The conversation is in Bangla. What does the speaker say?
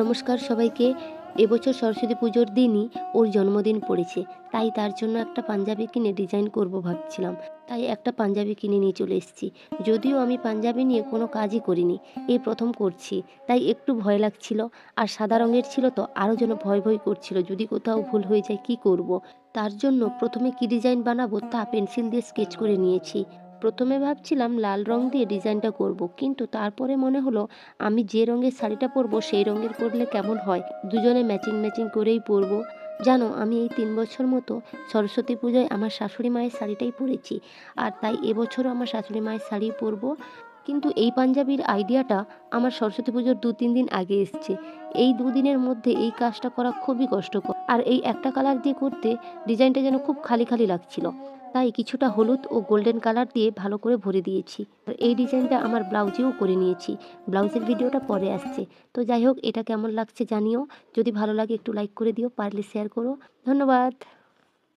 নমস্কার সবাইকে। এবছর সরস্বতী পুজোর দিনই ওর জন্মদিন পড়েছে, তাই তার জন্য একটা পাঞ্জাবি কিনে ডিজাইন করব ভাবছিলাম। তাই একটা পাঞ্জাবি কিনে নিয়ে চলে এসেছি। যদিও আমি পাঞ্জাবি নিয়ে কোনো কাজই করিনি, এই প্রথম করছি। তাই একটু ভয় লাগছিল, আর সাদা রঙের ছিল তো আরও যেন ভয় ভয় করছিল, যদি কোথাও ভুল হয়ে যায় কি করব। তার জন্য প্রথমে কি ডিজাইন বানাবো তা পেন্সিল দিয়ে স্কেচ করে নিয়েছি। প্রথমে ভাবছিলাম লাল রং দিয়ে ডিজাইনটা করব, কিন্তু তারপরে মনে হলো আমি যে রঙের শাড়িটা পরবো সেই রঙের পরলে কেমন হয়? দুজনে ম্যাচিং ম্যাচিং করেই পরবো। জানো, আমি এই তিন বছর মতো সরস্বতী পুজোয় আমার শাশুড়ি মায়ের শাড়িটাই পরেছি, আর তাই এবছরও আমার শাশুড়ি মায়ের শাড়ি পরবো। কিন্তু এই পাঞ্জাবির আইডিয়াটা আমার সরস্বতী পুজোর দু তিন দিন আগে এসছে। এই দুদিনের মধ্যে এই কাজটা করা খুবই কষ্টকর। আর এই একটা কালার দিয়ে করতে ডিজাইনটা যেন খুব খালি খালি লাগছিল। তাই কিছুটা হলুদ ও গোল্ডেন কালার দিয়ে ভালো করে ভরে দিয়েছি। আর এই ডিজাইনটা আমার ব্লাউজেও করে নিয়েছি। ব্লাউজের ভিডিওটা পরে আসছে। তো যাই হোক, এটা কেমন লাগছে জানিও। যদি ভালো লাগে একটু লাইক করে দিও, পারলে শেয়ার করো। ধন্যবাদ।